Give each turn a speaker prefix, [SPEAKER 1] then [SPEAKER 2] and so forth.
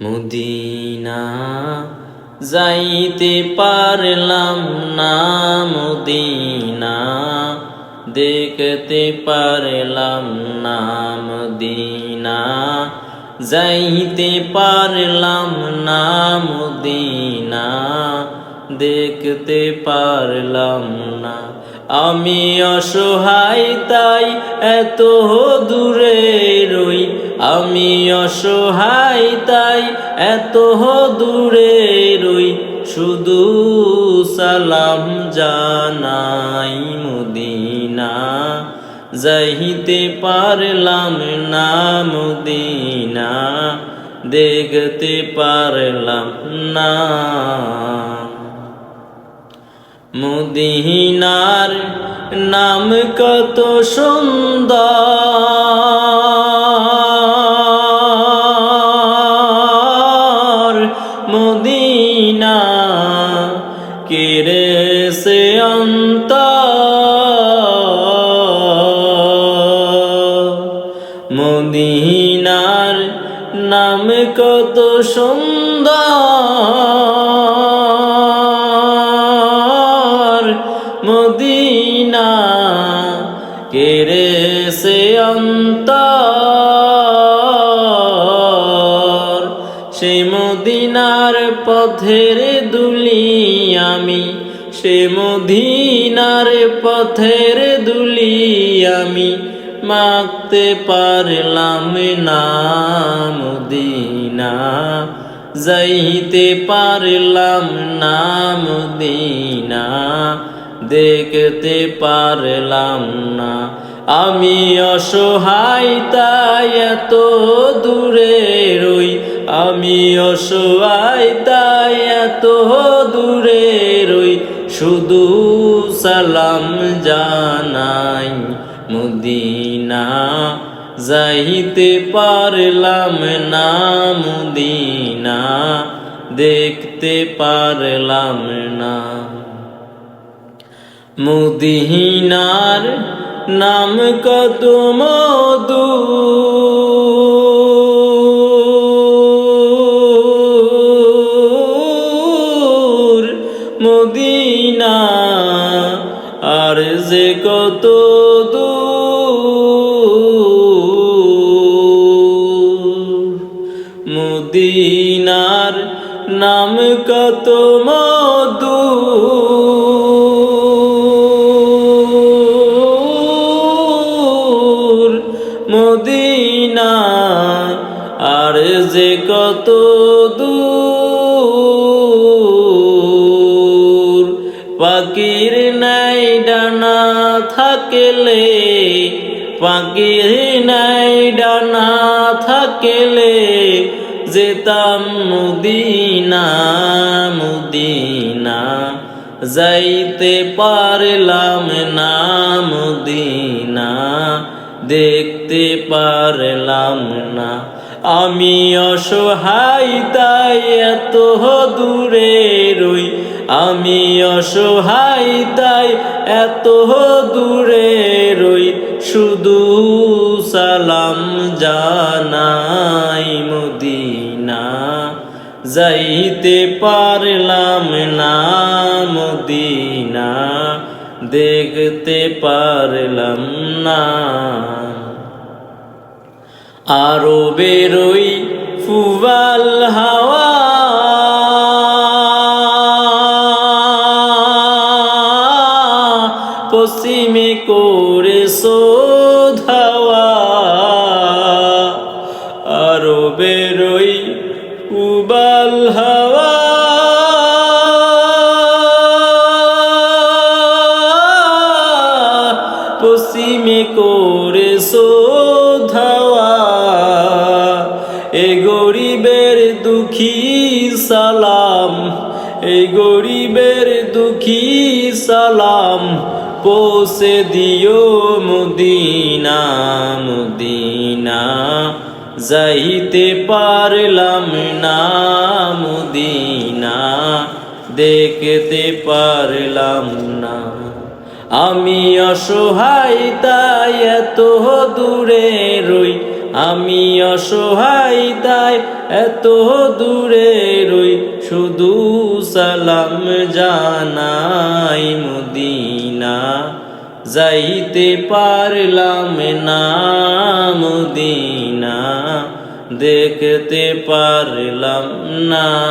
[SPEAKER 1] মুদিনা যাইতে পারলাম না মুদিনা, দেখতে পারলাম না মুদিনা, যাইতে পারলাম না মুদিনা, দেখতে পারলাম না। আমি অসহায় তাই এত দূরে রই আমি অসহায়, তাই এত দূরে রই। শুধু সালাম জানাই মুদিনা, যাইতে পারলাম না মুদিনা, দেখতে পারলাম না। মুদিনার নাম কত সুন্দর। কেরে সে অন্ত মদিনার নাম কত সুন্দর। মদিনা কেরে সে অন্তর। সেই মদিনার পথের দুলি আমি, সে মদিনার পথের দুলি আমি। মাগতে পারলাম না মুদিনা, যাইতে পারলাম না মুদিনা, দেখতে পারলাম না। আমি অসহায়, তাই এত দূরে রই আমি অসহায়, তাই এত দূরে রই শুধু সালাম জানাই। মুদিনা যাইতে পারলাম না, মুদিনা দেখতে পারলাম না। মুদিনার নাম কত মধু। যে কত মুদিনার নাম কত মধু। মদিনা আর যে কত দূর। পাখির নাই ডানা থাকলে যেতাম মুদিনা মুদিনা। যাইতে পারলাম না, মুদিনা। দেখতে পারলাম না। আমি অসহায়, তাই এত দূরে রই। আমি অসহায়, তাই এত দূরে রই। শুধু সালাম জানাই মুদিনা। যাইতে পারলাম না মুদিনা, দেখতে পারলাম না। আরও বেরোই ফুবাল হাওয়া পশ্চিমে করে সোধাওয়া এ গরিবের দুঃখী সালাম এই গরিবের দুঃখী সালাম পোষে দিও মুদিনা মুদিনা যাইতে পারলাম না, মুদিনা দেখতে পারলাম না। আমি অসহায়, তাই এত দূরে রই। আমি অসহায়, তাই এত দূরে রই। শুধু সালাম জানাই মদিনা। যাইতে পারলাম না মদিনা। দেখতে পারলাম না।